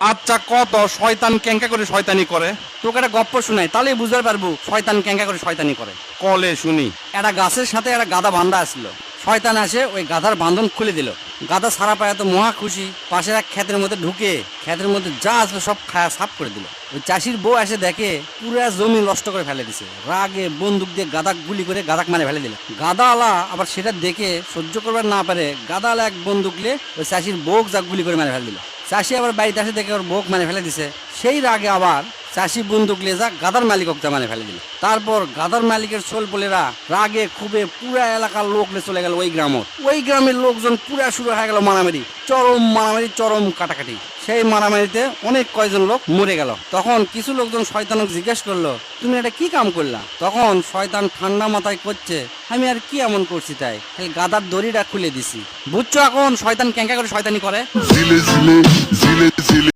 আচ্ছা কত? শয়তান ক্যাঙ্কা করে শয়তানি করে। তোকে একটা গপ্প শোনাই তাহলে বুঝতে পারব শয়তান ক্যাঙ্কা করে শয়তানি করে। কলে শুনি। একটা গাছের সাথে একটা গাদা বান্ধা আসলো। শয়তান আসে, ওই গাধার বান্ধন খুলে দিল। গাধা সারা পায়ে তো মহা খুশি, পাশের এক ক্ষেতের মধ্যে ঢুকে, ক্ষেতের মধ্যে যা আসলো সব খায়া সাফ করে দিল। ওই চাষির বউ এসে দেখে পুরো জমি নষ্ট করে ফেলে দিছে। রাগে বন্দুক দিয়ে গাদা গুলি করে গাদাক মারে ফেলে দিল। গাদা আলা আবার সেটা দেখে সহ্য করবার না পারে গাদা আলা এক বন্দুক নিয়ে ওই চাষির বউক যা গুলি করে মারে ফেলে দিল। চাষি আবার বাড়িতে আসে দেখে ওর বউক মানে ফেলে দিছে। সেই রাগে আবার চাষি বন্দুক যা গাদার মালিক ওকে মানে ফেলে দিল। তারপর গাদার মালিকের সোল পোলেরা রাগে খুবে পুরা এলাকার লোক চলে গেল ওই গ্রামত। ওই গ্রামের লোকজন পুরা শুরু হয়ে গেল মারামারি, চরম মারামারি, চরম কাটাকাটি। সেই মারামারিতে অনেক কয়জন লোক মরে গেল। তখন কিছু লোকজন শয়তানক জিজ্ঞেস করল, তুমি এটা কি কাম করলা? তখন শয়তান ঠান্ডা মাথায় করছে, আমি আর কি এমন করছি তাই? খালি গাদার দড়িটা খুলে দিছি। বুঝছ এখন শয়তান ক্যাঙ্কা করে শয়তানি করে?